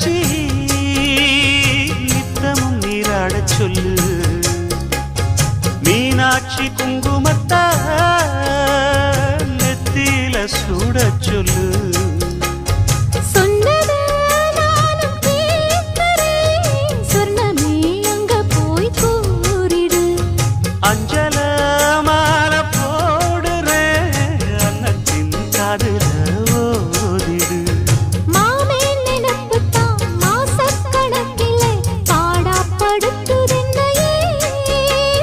நினைச்சி நித்தமும் நீராடச் சொல்லு. மீனாட்சி குங்குமத்தா நெத்தியில சூடச் சொல்லு.